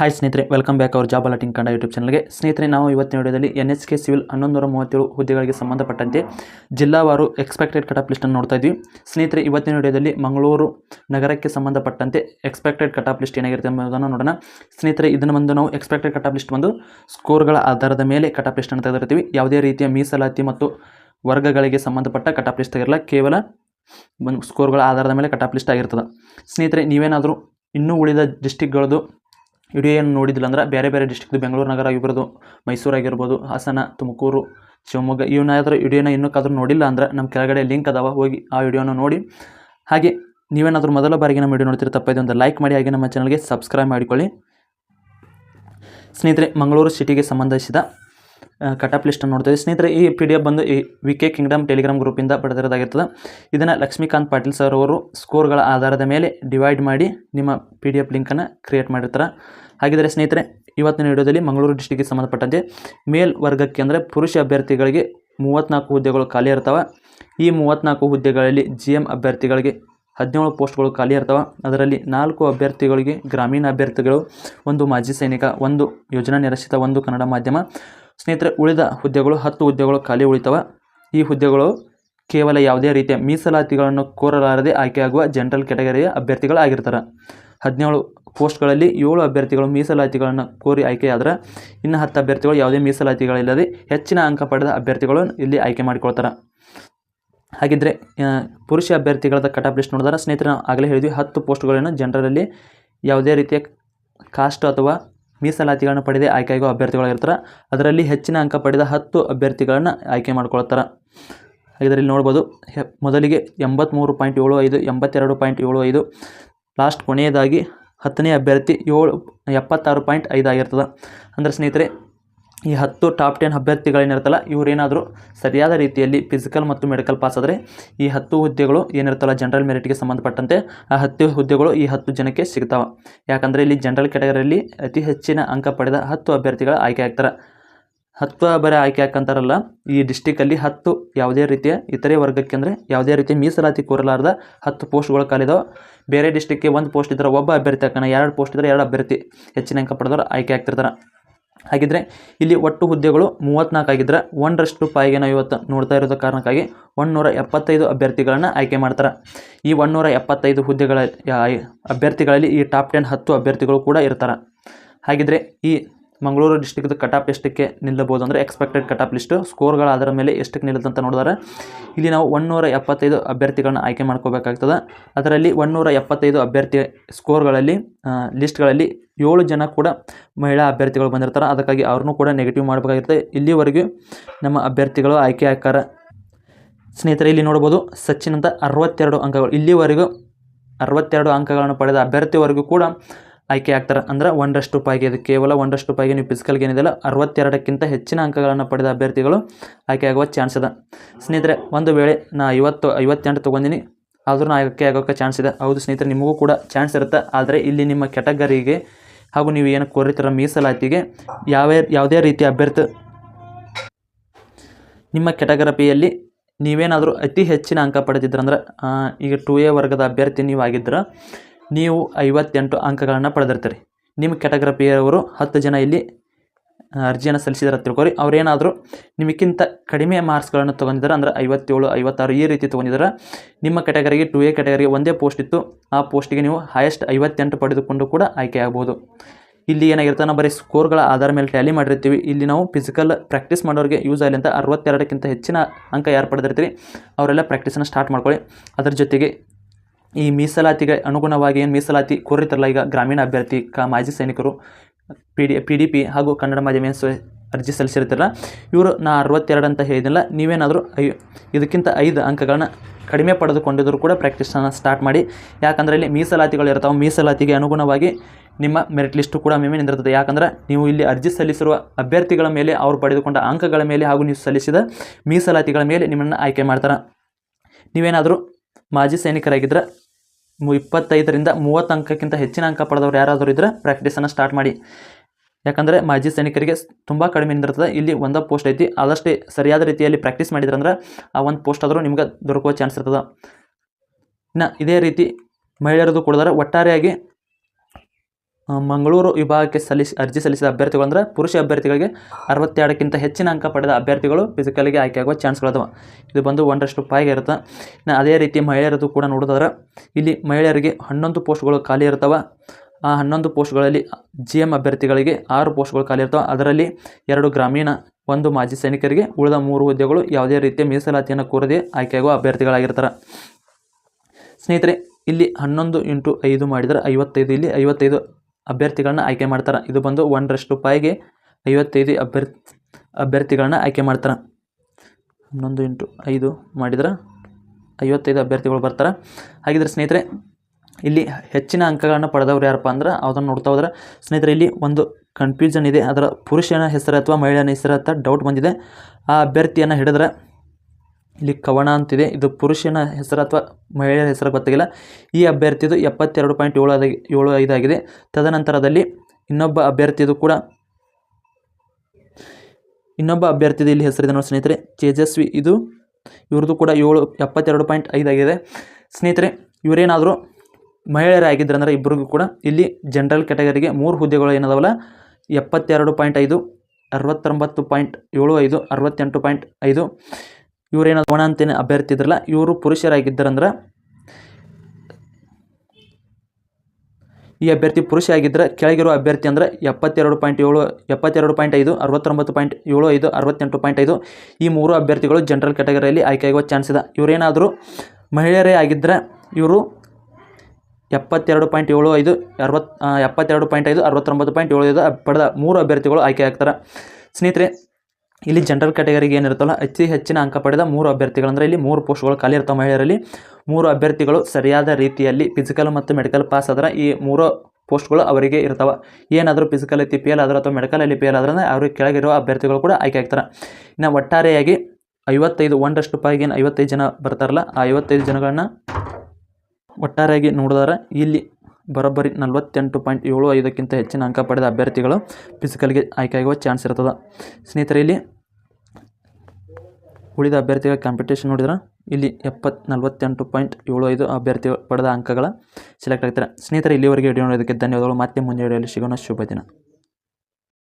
Hi ಸ್ನೇಹಿತರೆ welcome back our job alerting Kannada YouTube ಚಾನಲ್ಗೆ ಸ್ನೇಹಿತರೆ, ನಾವು ಇವತ್ತಿನ ವಿಡಿಯೋದಲ್ಲಿ ಎನ್ ಎಸ್ ಕೆ ಸಿವಿಲ್ ಹನ್ನೊಂದರ ಮೂವತ್ತೇಳು ಹುದ್ದೆಗಳಿಗೆ ಸಂಬಂಧಪಟ್ಟಂತೆ ಜಿಲ್ಲಾವಾರು ಎಕ್ಸ್ಪೆಕ್ಟೆಡ್ ಕಟಾಪ್ ಲಿಸ್ಟನ್ನು ನೋಡ್ತಾ ಇದ್ವಿ. ಸ್ನೇಹಿತರೆ, ಇವತ್ತಿನ ವಿಡಿಯೋದಲ್ಲಿ ಮಂಗಳೂರು ನಗರಕ್ಕೆ ಸಂಬಂಧಪಟ್ಟಂತೆ ಎಕ್ಸ್ಪೆಕ್ಟೆಡ್ ಕಟಾಪ್ ಲಿಸ್ಟ್ ಏನಾಗಿರುತ್ತೆ ಎಂಬುದನ್ನು ನೋಡೋಣ. ಸ್ನೇಹಿತರೆ, ಇದನ್ನು ಬಂದು ನಾವು ಎಕ್ಸ್ಪೆಕ್ಟೆಡ್ ಕಟಾಪ್ ಲಿಸ್ಟ್ ಬಂದು ಸ್ಕೋರ್ಗಳ ಆಧಾರದ ಮೇಲೆ ಕಟಾಪ್ ಲಿಸ್ಟನ್ನು ತೆಗೆದಿರ್ತೀವಿ. ಯಾವುದೇ ರೀತಿಯ ಮೀಸಲಾತಿ ಮತ್ತು ವರ್ಗಗಳಿಗೆ ಸಂಬಂಧಪಟ್ಟ ಕಟಾಪ್ ಲಿಸ್ಟ್ ಆಗಿರಲ್ಲ ಕೇವಲ ಒಂದು ಸ್ಕೋರ್ಗಳ ಆಧಾರದ ಮೇಲೆ ಕಟಾಪ್ ಲಿಸ್ಟ್ ಆಗಿರ್ತದೆ. ಸ್ನೇಹಿತರೆ, ನೀವೇನಾದರೂ ಇನ್ನೂ ಉಳಿದ ಡಿಸ್ಟಿಕ್ಗಳದ್ದು ವಿಡಿಯೋ ಏನು ನೋಡಿದಿಲ್ಲ ಅಂದ್ರೆ ಬೇರೆ ಬೇರೆ ಡಿಸ್ಟಿಕ್ದು ಬೆಂಗಳೂರು ನಗರ ಆಗಿರ್ಬೋದು, ಮೈಸೂರು ಆಗಿರ್ಬೋದು, ಹಾಸನ, ತುಮಕೂರು, ಶಿವಮೊಗ್ಗ ಇವನಾದರೂ ವಿಡಿಯೋನ ಇನ್ನಕ್ಕಾದ್ರೂ ನೋಡಿಲ್ಲ ಅಂದ್ರೆ ನಮ್ಮ ಕೆಳಗಡೆ ಲಿಂಕ್ ಅದಾವ, ಹೋಗಿ ಆ ವಿಡಿಯೋನ ನೋಡಿ. ಹಾಗೆ ನೀವೇನಾದರೂ ಮೊದಲ ಬಾರಿಗೆ ನಮ್ಮ ವಿಡಿಯೋ ನೋಡ್ತೀರಿ ತಪ್ಪಾಯ್ತು ಒಂದು ಲೈಕ್ ಮಾಡಿ, ಹಾಗೆ ನಮ್ಮ ಚಾನಲ್ಗೆ ಸಬ್ಸ್ಕ್ರೈಬ್ ಮಾಡಿಕೊಳ್ಳಿ. ಸ್ನೇಹಿತರೆ, ಮಂಗಳೂರು ಸಿಟಿಗೆ ಸಂಬಂಧಿಸಿದ ಕಟಾಪ್ ಲಿಸ್ಟನ್ನು ನೋಡ್ತೀವಿ ಸ್ನೇಹಿತರೆ, ಈ ಪಿ ಡಿ ಎಫ್ ಬಂದು ಈ ವಿ ಕೆ ಕಿಂಗ್ಡಮ್ ಟೆಲಿಗ್ರಾಮ್ ಗ್ರೂಪಿಂದ ಪಡೆದಿರೋದಾಗಿರ್ತದೆ. ಇದನ್ನು ಲಕ್ಷ್ಮೀಕಾಂತ್ ಪಾಟೀಲ್ ಸರ್ ಅವರು ಸ್ಕೋರ್ಗಳ ಆಧಾರದ ಮೇಲೆ ಡಿವೈಡ್ ಮಾಡಿ ನಿಮ್ಮ ಪಿ ಡಿ ಎಫ್ ಲಿಂಕನ್ನು ಕ್ರಿಯೇಟ್ ಮಾಡಿರ್ತಾರೆ. ಹಾಗಿದ್ರೆ ಸ್ನೇಹಿತರೆ, ಇವತ್ತಿನ ವಿಡಿಯೋದಲ್ಲಿ ಮಂಗಳೂರು ಡಿಸ್ಟಿಕ್ಗೆ ಸಂಬಂಧಪಟ್ಟಂತೆ ಮೇಲ್ ವರ್ಗಕ್ಕೆ ಅಂದರೆ ಪುರುಷ ಅಭ್ಯರ್ಥಿಗಳಿಗೆ ಮೂವತ್ತ್ನಾಲ್ಕು ಹುದ್ದೆಗಳು ಖಾಲಿ ಇರ್ತವೆ. ಈ ಮೂವತ್ತ್ನಾಲ್ಕು ಹುದ್ದೆಗಳಲ್ಲಿ ಜಿ ಎಂ ಅಭ್ಯರ್ಥಿಗಳಿಗೆ ಹದಿನೇಳು ಪೋಸ್ಟ್ಗಳು ಖಾಲಿ ಇರ್ತವೆ. ಅದರಲ್ಲಿ ನಾಲ್ಕು ಅಭ್ಯರ್ಥಿಗಳಿಗೆ ಗ್ರಾಮೀಣ ಅಭ್ಯರ್ಥಿಗಳು, ಒಂದು ಮಾಜಿ ಸೈನಿಕ, ಒಂದು ಯೋಜನಾ ನಿರಸಿತ, ಒಂದು ಕನ್ನಡ ಮಾಧ್ಯಮ. ಸ್ನೇಹಿತರೆ, ಉಳಿದ ಹುದ್ದೆಗಳು, ಹತ್ತು ಹುದ್ದೆಗಳು ಖಾಲಿ ಉಳಿತವೆ. ಈ ಹುದ್ದೆಗಳು ಕೇವಲ ಯಾವುದೇ ರೀತಿಯ ಮೀಸಲಾತಿಗಳನ್ನು ಕೋರಲಾರದೆ ಆಯ್ಕೆಯಾಗುವ ಜನರಲ್ ಕ್ಯಾಟಗರಿಯ ಅಭ್ಯರ್ಥಿಗಳಾಗಿರ್ತಾರೆ. ಹದಿನೇಳು ಪೋಸ್ಟ್ಗಳಲ್ಲಿ ಏಳು ಅಭ್ಯರ್ಥಿಗಳು ಮೀಸಲಾತಿಗಳನ್ನು ಕೋರಿ ಆಯ್ಕೆಯಾದರೆ ಇನ್ನು ಹತ್ತು ಅಭ್ಯರ್ಥಿಗಳು ಯಾವುದೇ ಮೀಸಲಾತಿಗಳಿಲ್ಲದೆ ಹೆಚ್ಚಿನ ಅಂಕ ಪಡೆದ ಅಭ್ಯರ್ಥಿಗಳು ಇಲ್ಲಿ ಆಯ್ಕೆ ಮಾಡಿಕೊಳ್ತಾರೆ. ಹಾಗಿದ್ರೆ ಪುರುಷ ಅಭ್ಯರ್ಥಿಗಳದ ಕಟಾಪ್ ಲಿಸ್ಟ್ ನೋಡಿದ್ರೆ ಸ್ನೇಹಿತರೆ ಆಗಲೇ ಹೇಳಿದ್ವಿ, ಹತ್ತು ಪೋಸ್ಟ್ಗಳನ್ನು ಜನರಲ್ಲಿ ಯಾವುದೇ ರೀತಿಯ ಕಾಸ್ಟ್ ಅಥವಾ ಮೀಸಲಾತಿಗಳನ್ನು ಪಡೆದೇ ಆಯ್ಕೆಯಾಗುವ ಅಭ್ಯರ್ಥಿಗಳಿರ್ತಾರೆ ಅದರಲ್ಲಿ ಹೆಚ್ಚಿನ ಅಂಕ ಪಡೆದ ಹತ್ತು ಅಭ್ಯರ್ಥಿಗಳನ್ನು ಆಯ್ಕೆ ಮಾಡ್ಕೊಳ್ತಾರೆ. ಇದರಲ್ಲಿ ನೋಡ್ಬೋದು ಮೊದಲಿಗೆ ಎಂಬತ್ತ್ಮೂರು ಪಾಯಿಂಟ್ ಏಳು ಐದು, ಎಂಬತ್ತೆರಡು ಪಾಯಿಂಟ್ ಏಳು ಐದು ಲಾಸ್ಟ್ ಕೊನೆಯದಾಗಿ ಹತ್ತನೇ ಅಭ್ಯರ್ಥಿ ಏಳು ಎಪ್ಪತ್ತಾರು ಪಾಯಿಂಟ್ ಐದು ಆಗಿರ್ತದೆ. ಅಂದರೆ ಸ್ನೇಹಿತರೆ, ಈ ಹತ್ತು ಟಾಪ್ ಟೆನ್ ಅಭ್ಯರ್ಥಿಗಳೇನಿರ್ತಲ್ಲ ಇವರೇನಾದರೂ ಸರಿಯಾದ ರೀತಿಯಲ್ಲಿ ಫಿಸಿಕಲ್ ಮತ್ತು ಮೆಡಿಕಲ್ ಪಾಸ್ ಆದರೆ ಈ ಹತ್ತು ಹುದ್ದೆಗಳು ಏನಿರ್ತಲ್ಲ ಜನರಲ್ ಮೆರಿಟ್ಗೆ ಸಂಬಂಧಪಟ್ಟಂತೆ ಆ ಹತ್ತು ಹುದ್ದೆಗಳು ಈ ಹತ್ತು ಜನಕ್ಕೆ ಸಿಗ್ತಾವೆ. ಯಾಕಂದರೆ ಇಲ್ಲಿ ಜನರಲ್ ಕ್ಯಾಟಗರಿಯಲ್ಲಿ ಅತಿ ಹೆಚ್ಚಿನ ಅಂಕ ಪಡೆದ ಹತ್ತು ಅಭ್ಯರ್ಥಿಗಳ ಆಯ್ಕೆ ಆಗ್ತಾರೆ. ಹತ್ತು ಬರ ಆಯ್ಕೆ ಹಾಕಂತಾರಲ್ಲ, ಈ ಡಿಸ್ಟಿಕಲ್ಲಿ ಹತ್ತು ಯಾವುದೇ ರೀತಿಯ ಇತರೆ ವರ್ಗಕ್ಕೆ ಅಂದರೆ ಯಾವುದೇ ರೀತಿಯ ಮೀಸಲಾತಿ ಕೋರಲಾರದ ಹತ್ತು ಪೋಸ್ಟ್ಗಳು ಖಾಲಿದಾವೆ ಬೇರೆ ಡಿಸ್ಟಿಕ್ಗೆ ಒಂದು ಪೋಸ್ಟ್ ಇದ್ದರೆ ಒಬ್ಬ ಅಭ್ಯರ್ಥಿ ಹಾಕೋಣ, ಎರಡು ಪೋಸ್ಟ್ ಇದ್ದರೆ ಎರಡು ಅಭ್ಯರ್ಥಿ ಹೆಚ್ಚಿನ ಅಂಕ ಪಡೆದವರು ಆಯ್ಕೆ ಆಗ್ತಿರ್ತಾರೆ. ಹಾಗಿದ್ರೆ ಇಲ್ಲಿ ಒಟ್ಟು ಹುದ್ದೆಗಳು ಮೂವತ್ತ್ನಾಲ್ಕು ಆಗಿದ್ರೆ ಒಂದರಷ್ಟು ಪಾಯಿಗೆ ನಾವು ಇವತ್ತು ನೋಡ್ತಾ ಇರೋದ ಕಾರಣಕ್ಕಾಗಿ ಒಂದುನೂರ ಎಪ್ಪತ್ತೈದು ಅಭ್ಯರ್ಥಿಗಳನ್ನು ಆಯ್ಕೆ ಮಾಡ್ತಾರೆ. ಈ ಒಂದುನೂರ ಎಪ್ಪತ್ತೈದು ಹುದ್ದೆಗಳ ಅಭ್ಯರ್ಥಿಗಳಲ್ಲಿ ಈ ಟಾಪ್ ಟೆನ್ ಹತ್ತು ಅಭ್ಯರ್ಥಿಗಳು ಕೂಡ ಇರ್ತಾರೆ. ಹಾಗಿದ್ರೆ ಈ ಮಂಗಳೂರು ಡಿಸ್ಟಿಕ್ದು ಕಟಾಪ್ ಎಷ್ಟಕ್ಕೆ ನಿಲ್ಲಬಹುದು ಅಂದರೆ ಎಕ್ಸ್ಪೆಕ್ಟೆಡ್ ಕಟಾಪ್ ಲಿಸ್ಟು ಸ್ಕೋರ್ಗಳು ಅದರ ಮೇಲೆ ಎಷ್ಟಕ್ಕೆ ನಿಲ್ಲುತ್ತೆ ಅಂತ ನೋಡಿದ್ರೆ, ಇಲ್ಲಿ ನಾವು ಒನ್ನೂರ ಎಪ್ಪತ್ತೈದು ಅಭ್ಯರ್ಥಿಗಳನ್ನ ಆಯ್ಕೆ ಮಾಡ್ಕೋಬೇಕಾಗ್ತದೆ. ಅದರಲ್ಲಿ ಒನ್ನೂರ ಎಪ್ಪತ್ತೈದು ಅಭ್ಯರ್ಥಿ ಸ್ಕೋರ್ಗಳಲ್ಲಿ ಲಿಸ್ಟ್ಗಳಲ್ಲಿ ಏಳು ಜನ ಕೂಡ ಮಹಿಳಾ ಅಭ್ಯರ್ಥಿಗಳು ಬಂದಿರ್ತಾರೆ. ಅದಕ್ಕಾಗಿ ಅವ್ರನ್ನೂ ಕೂಡ ನೆಗೆಟಿವ್ ಮಾಡಬೇಕಾಗಿರ್ತದೆ ಇಲ್ಲಿವರೆಗೂ ನಮ್ಮ ಅಭ್ಯರ್ಥಿಗಳು ಆಯ್ಕೆ ಆಕಾರ, ಸ್ನೇಹಿತರೆ, ಇಲ್ಲಿ ನೋಡ್ಬೋದು ಸಚಿನ್ ಅಂತ ಅರವತ್ತೆರಡು ಅಂಕಗಳು. ಇಲ್ಲಿವರೆಗೂ ಅರವತ್ತೆರಡು ಅಂಕಗಳನ್ನು ಪಡೆದ ಅಭ್ಯರ್ಥಿವರೆಗೂ ಕೂಡ ಆಯ್ಕೆ ಆಗ್ತಾರೆ. ಅಂದ್ರೆ ಒಂದಷ್ಟು ರೂಪಾಯಿಗೆ ಇದು ಕೇವಲ ಒಂದಷ್ಟು ರೂಪಾಯಿಗೆ ನೀವು ಫಿಸಿಕಲ್ಗೆ ಏನಿದೆಯಲ್ಲ, ಅರವತ್ತೆರಡಕ್ಕಿಂತ ಹೆಚ್ಚಿನ ಅಂಕಗಳನ್ನು ಪಡೆದ ಅಭ್ಯರ್ಥಿಗಳು ಆಯ್ಕೆಯಾಗುವ ಚಾನ್ಸ್ ಇದೆ. ಸ್ನೇಹಿತರೆ, ಒಂದು ವೇಳೆ ನಾ ಇವತ್ತು ಐವತ್ತೆಂಟು ತೊಗೊಂಡಿನಿ, ಆದರೂ ನಾ ಆಯ್ಕೆ ಆಗೋಕ್ಕೆ ಚಾನ್ಸ್ ಇದೆ. ಹೌದು ಸ್ನೇಹಿತರೆ, ನಿಮಗೂ ಕೂಡ ಚಾನ್ಸ್ ಇರುತ್ತೆ. ಆದರೆ ಇಲ್ಲಿ ನಿಮ್ಮ ಕೆಟಗರಿಗೆ ಹಾಗೂ ನೀವು ಏನು ಕೋರಿತರ ಮೀಸಲಾತಿಗೆ ಯಾವ, ಯಾವುದೇ ರೀತಿಯ ಅಭ್ಯರ್ಥಿ ನಿಮ್ಮ ಕೆಟಗರಪಿಯಲ್ಲಿ ನೀವೇನಾದರೂ ಅತಿ ಹೆಚ್ಚಿನ ಅಂಕ ಪಡೆದಿದ್ರಂದ್ರೆ ಈಗ ಟು ಎ ವರ್ಗದ ಅಭ್ಯರ್ಥಿ ನೀವು ಆಗಿದ್ರೆ ನೀವು ಐವತ್ತೆಂಟು ಅಂಕಗಳನ್ನು ಪಡೆದಿರ್ತೀರಿ. ನಿಮ್ಮ ಕೆಟಗರಪಿಯವರು ಹತ್ತು ಜನ ಇಲ್ಲಿ ಅರ್ಜಿಯನ್ನು ಸಲ್ಲಿಸಿದಾರೆ ತಿಳ್ಕೊರಿ ಅವರೇನಾದರೂ ನಿಮಗಿಂತ ಕಡಿಮೆ ಮಾರ್ಕ್ಸ್ಗಳನ್ನು ತೊಗೊಂಡಿದ್ದಾರೆ ಅಂದ್ರೆ ಐವತ್ತೇಳು, ಐವತ್ತಾರು ಈ ರೀತಿ ತೊಗೊಂಡಿದ್ದಾರೆ ನಿಮ್ಮ ಕ್ಯಾಟಗರಿಗೆ ಟು ಎ ಕೆಟಗರಿಗೆ ಒಂದೇ ಪೋಸ್ಟ್ ಇತ್ತು, ಆ ಪೋಸ್ಟಿಗೆ ನೀವು ಹೈಯೆಸ್ಟ್ ಐವತ್ತೆಂಟು ಪಡೆದುಕೊಂಡು ಕೂಡ ಆಯ್ಕೆ ಆಗ್ಬೋದು. ಇಲ್ಲಿ ಏನಾಗಿರುತ್ತೆ, ನಾವು ಬರೀ ಸ್ಕೋರ್ಗಳ ಆಧಾರ ಮೇಲೆ ಟ್ಯಾಲಿ ಮಾಡಿರ್ತೀವಿ. ಇಲ್ಲಿ ನಾವು ಫಿಸಿಕಲ್ ಪ್ರಾಕ್ಟೀಸ್ ಮಾಡೋರಿಗೆ ಯೂಸ್ ಆಗಲಿ ಅಂತ ಅರವತ್ತೆರಡಕ್ಕಿಂತ ಹೆಚ್ಚಿನ ಅಂಕ ಯಾರು ಪಡೆದಿರ್ತೀರಿ, ಅವರೆಲ್ಲ ಪ್ರಾಕ್ಟೀಸನ್ನು ಸ್ಟಾರ್ಟ್ ಮಾಡ್ಕೊಳ್ಳಿ. ಅದರ ಜೊತೆಗೆ ಈ ಮೀಸಲಾತಿಗೆ ಅನುಗುಣವಾಗಿ ಏನು ಮೀಸಲಾತಿ ಕೋರಿತಾರಲ್ಲ ಈಗ ಗ್ರಾಮೀಣ ಅಭ್ಯರ್ಥಿ ಕ ಮಾಜಿ ಸೈನಿಕರು P D P D P ಹಾಗೂ ಕನ್ನಡ ಮಾಧ್ಯಮ ಅರ್ಜಿ ಸಲ್ಲಿಸಿರ್ತಾರಲ್ಲ, ಇವರು ನಾ ಅರವತ್ತೆರಡು ಅಂತ ಹೇಳಿದ್ನಲ್ಲ, ನೀವೇನಾದರೂ ಐ, ಇದಕ್ಕಿಂತ ಐದು ಅಂಕಗಳನ್ನ ಕಡಿಮೆ ಪಡೆದುಕೊಂಡಿದ್ರು ಕೂಡ ಪ್ರಾಕ್ಟೀಸನ್ನು ಸ್ಟಾರ್ಟ್ ಮಾಡಿ. ಯಾಕಂದರೆ ಇಲ್ಲಿ ಮೀಸಲಾತಿಗಳು ಇರ್ತಾವೆ, ಮೀಸಲಾತಿಗೆ ಅನುಗುಣವಾಗಿ ನಿಮ್ಮ ಮೆರಿಟ್ ಲಿಸ್ಟು ಕೂಡ ಮೇಮೆ ನಿಂದಿರ್ತದೆ ಯಾಕಂದ್ರೆ ನೀವು ಇಲ್ಲಿ ಅರ್ಜಿ ಸಲ್ಲಿಸಿರುವ ಅಭ್ಯರ್ಥಿಗಳ ಮೇಲೆ, ಅವರು ಪಡೆದುಕೊಂಡ ಅಂಕಗಳ ಮೇಲೆ ಹಾಗೂ ನೀವು ಸಲ್ಲಿಸಿದ ಮೀಸಲಾತಿಗಳ ಮೇಲೆ ನಿಮ್ಮನ್ನು ಆಯ್ಕೆ ಮಾಡ್ತಾರೆ. ನೀವೇನಾದರೂ ಮಾಜಿ ಸೈನಿಕರಾಗಿದ್ದರೆ ಇಪ್ಪತ್ತೈದರಿಂದ ಮೂವತ್ತು ಅಂಕಕ್ಕಿಂತ ಹೆಚ್ಚಿನ ಅಂಕ ಪಡೆದವರು ಯಾರಾದರೂ ಇದ್ದರೆ ಪ್ರಾಕ್ಟೀಸನ್ನು ಸ್ಟಾರ್ಟ್ ಮಾಡಿ. ಯಾಕಂದರೆ ಮಾಜಿ ಸೈನಿಕರಿಗೆ ತುಂಬ ಕಡಿಮೆ ನಿಂದಿರ್ತದೆ. ಇಲ್ಲಿ ಒಂದೇ ಪೋಸ್ಟ್ ಐತಿ. ಆದಷ್ಟೇ ಸರಿಯಾದ ರೀತಿಯಲ್ಲಿ ಪ್ರಾಕ್ಟೀಸ್ ಮಾಡಿದ್ರಂದ್ರೆ ಆ ಒಂದು ಪೋಸ್ಟ್ ಆದರೂ ನಿಮ್ಗೆ ದೊರಕುವ ಚಾನ್ಸ್ ಇರ್ತದೆ. ಇನ್ನು ಇದೇ ರೀತಿ ಮಹಿಳೆಯರದು ಕೊಡಿದ್ರೆ ಒಟ್ಟಾರೆಯಾಗಿ ಮಂಗಳೂರು ವಿಭಾಗಕ್ಕೆ ಸಲ್ಲಿಸಿ, ಅರ್ಜಿ ಸಲ್ಲಿಸಿದ ಅಭ್ಯರ್ಥಿಗಳು ಅಂದರೆ ಪುರುಷ ಅಭ್ಯರ್ಥಿಗಳಿಗೆ ಅರವತ್ತೆರಡಕ್ಕಿಂತ ಹೆಚ್ಚಿನ ಅಂಕ ಪಡೆದ ಅಭ್ಯರ್ಥಿಗಳು ಫಿಸಿಕಲ್ಗೆ ಆಯ್ಕೆಯಾಗುವ ಚಾನ್ಸ್ಗಳದಾವ ಇದು ಬಂದು ಒಂದಷ್ಟು ಪಾಯಿಗೆ ಇರುತ್ತೆ. ಇನ್ನು ಅದೇ ರೀತಿ ಮಹಿಳೆಯರದು ಕೂಡ ನೋಡೋದಾದ್ರೆ ಇಲ್ಲಿ ಮಹಿಳೆಯರಿಗೆ ಹನ್ನೊಂದು ಪೋಸ್ಟ್ಗಳು ಖಾಲಿ ಇರ್ತವೆ. ಆ ಹನ್ನೊಂದು ಪೋಸ್ಟ್ಗಳಲ್ಲಿ ಜಿ ಎಂ ಅಭ್ಯರ್ಥಿಗಳಿಗೆ ಆರು ಪೋಸ್ಟ್ಗಳು ಖಾಲಿ ಇರ್ತವೆ. ಅದರಲ್ಲಿ ಎರಡು ಗ್ರಾಮೀಣ, ಒಂದು ಮಾಜಿ ಸೈನಿಕರಿಗೆ, ಉಳಿದ ಮೂರು ಹುದ್ದೆಗಳು ಯಾವುದೇ ರೀತಿಯ ಮೀಸಲಾತಿಯನ್ನು ಕೋರದೆ ಆಯ್ಕೆಯಾಗುವ ಅಭ್ಯರ್ಥಿಗಳಾಗಿರ್ತಾರೆ. ಸ್ನೇಹಿತರೆ, ಇಲ್ಲಿ ಹನ್ನೊಂದು ಇಂಟು ಐದು ಮಾಡಿದರೆ ಐವತ್ತೈದು, ಇಲ್ಲಿ ಐವತ್ತೈದು ಅಭ್ಯರ್ಥಿಗಳನ್ನ ಆಯ್ಕೆ ಮಾಡ್ತಾರೆ. ಇದು ಬಂದು ಒಂದರಷ್ಟು ರೂಪಾಯಿಗೆ ಐವತ್ತೈದು ಅಭ್ಯರ್ಥಿ ಅಭ್ಯರ್ಥಿಗಳನ್ನ ಆಯ್ಕೆ ಮಾಡ್ತಾರೆ. ಹನ್ನೊಂದು ಇಂಟು ಐದು ಮಾಡಿದ್ರೆ ಐವತ್ತೈದು ಅಭ್ಯರ್ಥಿಗಳು ಬರ್ತಾರೆ. ಹಾಗಿದ್ರೆ ಸ್ನೇಹಿತರೆ, ಇಲ್ಲಿ ಹೆಚ್ಚಿನ ಅಂಕಗಳನ್ನು ಪಡೆದವ್ರು ಯಾರಪ್ಪ ಅಂದ್ರೆ ಅದನ್ನು ನೋಡ್ತಾ ಹೋದ್ರೆ ಸ್ನೇಹಿತರೆ, ಇಲ್ಲಿ ಒಂದು ಕನ್ಫ್ಯೂಷನ್ ಇದೆ. ಅದರ ಪುರುಷನ ಹೆಸರು ಅಥವಾ ಮಹಿಳೆಯನ ಹೆಸರು ಅಂತ ಡೌಟ್ ಬಂದಿದೆ. ಆ ಅಭ್ಯರ್ಥಿಯನ್ನು ಹಿಡಿದ್ರೆ ಇಲ್ಲಿ ಕವಣ ಅಂತಿದೆ. ಇದು ಪುರುಷನ ಹೆಸರು ಅಥವಾ ಮಹಿಳೆಯ ಹೆಸರು ಗೊತ್ತಾಗಿಲ್ಲ. ಈ ಅಭ್ಯರ್ಥಿದು ಎಪ್ಪತ್ತೆರಡು ಪಾಯಿಂಟ್ ಏಳು ಐದು, ಏಳು ಐದಾಗಿದೆ ತದನಂತರದಲ್ಲಿ ಇನ್ನೊಬ್ಬ ಅಭ್ಯರ್ಥಿದು ಕೂಡ ಇನ್ನೊಬ್ಬ ಅಭ್ಯರ್ಥಿದು ಇಲ್ಲಿ ಹೆಸರಿದೆ ನೋಡಿ ಸ್ನೇಹಿತರೆ. ತೇಜಸ್ವಿ, ಇದು ಇವ್ರದ್ದು ಕೂಡ ಏಳು, ಎಪ್ಪತ್ತೆರಡು ಪಾಯಿಂಟ್ ಐದಾಗಿದೆ ಸ್ನೇಹಿತರೆ, ಇವರೇನಾದರೂ ಮಹಿಳೆಯರಾಗಿದ್ದರೆ ಅಂದರೆ ಇಬ್ಬರಿಗೂ ಕೂಡ ಇಲ್ಲಿ ಜನರಲ್ ಕ್ಯಾಟಗರಿಗೆ ಮೂರು ಹುದ್ದೆಗಳು ಏನದಾವಲ್ಲ? ಎಪ್ಪತ್ತೆರಡು ಪಾಯಿಂಟ್ ಐದು, ಅರವತ್ತೊಂಬತ್ತು ಪಾಯಿಂಟ್ ಏಳು ಐದು, ಅರವತ್ತೆಂಟು ಪಾಯಿಂಟ್ ಐದು. ಇವರೇನೋ ಒಣ ಅಂತೇನೆ ಅಭ್ಯರ್ಥಿ ಇದ್ರಲ್ಲ ಇವರು ಪುರುಷರಾಗಿದ್ದರಂದ್ರೆ ಈ ಅಭ್ಯರ್ಥಿ ಪುರುಷ ಆಗಿದ್ದರೆ ಕೆಳಗಿರುವ ಅಭ್ಯರ್ಥಿ ಅಂದರೆ ಎಪ್ಪತ್ತೆರಡು ಪಾಯಿಂಟ್ ಏಳು, ಎಪ್ಪತ್ತೆರಡು ಪಾಯಿಂಟ್ ಐದು, ಅರವತ್ತೊಂಬತ್ತು ಪಾಯಿಂಟ್ ಏಳು ಐದು, ಅರವತ್ತೆಂಟು ಪಾಯಿಂಟ್ ಐದು ಈ ಮೂರು ಅಭ್ಯರ್ಥಿಗಳು ಜನರಲ್ ಕ್ಯಾಟಗರಿಯಲ್ಲಿ ಆಯ್ಕೆಯಾಗುವ ಚಾನ್ಸ್ ಇದೆ. ಇವರೇನಾದರೂ ಮಹಿಳೆಯರೇ ಆಗಿದ್ದರೆ ಇವರು ಎಪ್ಪತ್ತೆರಡು ಪಾಯಿಂಟ್ ಏಳು ಐದು ಅರವತ್ತು ಎಪ್ಪತ್ತೆರಡು ಪಾಯಿಂಟ್ ಐದು, ಅರವತ್ತೊಂಬತ್ತು ಪಾಯಿಂಟ್ ಏಳು ಐದು ಪಡೆದ ಮೂರು ಅಭ್ಯರ್ಥಿಗಳು ಆಯ್ಕೆ ಆಗ್ತಾರೆ ಸ್ನೇಹಿತರೆ ಇಲ್ಲಿ ಜನರಲ್ ಕ್ಯಾಟಗರಿಗೆ ಏನಿರುತ್ತಲ್ಲ, ಅತಿ ಹೆಚ್ಚಿನ ಅಂಕ ಪಡೆದ ಮೂರು ಅಭ್ಯರ್ಥಿಗಳು ಅಂದರೆ ಇಲ್ಲಿ ಮೂರು ಪೋಸ್ಟ್ಗಳು ಖಾಲಿ ಇರ್ತಾವೆ ಮಹಿಳೆಯರಲ್ಲಿ. ಮೂರು ಅಭ್ಯರ್ಥಿಗಳು ಸರಿಯಾದ ರೀತಿಯಲ್ಲಿ ಫಿಸಿಕಲ್ ಮತ್ತು ಮೆಡಿಕಲ್ ಪಾಸ್ ಆದ್ರೆ ಈ ಮೂರು ಪೋಸ್ಟ್ಗಳು ಅವರಿಗೆ ಇರ್ತಾವೆ. ಏನಾದರೂ ಫಿಸಿಕಲ್ ಐತಿ ಎಲ್ ಆದ್ರೆ ಅಥವಾ ಮೆಡಿಕಲಲ್ಲಿ ಎಲ್ ಆದ್ರೆ ಅವ್ರಿಗೆ ಕೆಳಗಿರುವ ಅಭ್ಯರ್ಥಿಗಳು ಕೂಡ ಆಯ್ಕೆ ಆಗ್ತಾರೆ. ಇನ್ನು ಒಟ್ಟಾರೆಯಾಗಿ ಐವತ್ತೈದು ಒಂದಷ್ಟು ಪಾಯಿಗೆ ಏನು ಐವತ್ತೈದು ಜನ ಬರ್ತಾರಲ್ಲ, ಆ ಐವತ್ತೈದು ಜನಗಳನ್ನ ಒಟ್ಟಾರೆಯಾಗಿ ನೋಡಿದಾರೆ ಇಲ್ಲಿ ಬರೋಬ್ಬರಿ ನಲವತ್ತೆಂಟು ಪಾಯಿಂಟ್ ಏಳು ಐದಕ್ಕಿಂತ ಹೆಚ್ಚಿನ ಅಂಕ ಪಡೆದ ಅಭ್ಯರ್ಥಿಗಳು ಫಿಸಿಕಲ್ಗೆ ಆಯ್ಕೆಯಾಗುವ ಚಾನ್ಸ್ ಇರ್ತದೆ. ಸ್ನೇಹಿತರೆ, ಇಲ್ಲಿ ಉಳಿದ ಅಭ್ಯರ್ಥಿಗಳ ಕಾಂಪಿಟೇಷನ್ ನೋಡಿದ್ರೆ? ಇಲ್ಲಿ ಎಪ್ಪತ್ತು ನಲವತ್ತೆಂಟು ಪಾಯಿಂಟ್ ಏಳು ಐದು ಅಭ್ಯರ್ಥಿ ಪಡೆದ ಅಂಕಗಳ ಸೆಲೆಕ್ಟ್ ಆಗ್ತಾರೆ. ಸ್ನೇಹಿತರೆ, ಇಲ್ಲಿವರೆಗೆ ವಿಡಿಯೋ ನೋಡೋದಕ್ಕೆ ಧನ್ಯವಾದಗಳು. ಮತ್ತೆ ಮುಂದೆ ವಿಡಿಯೋದಲ್ಲಿ ಸಿಗೋಣ. ಶುಭ ದಿನ.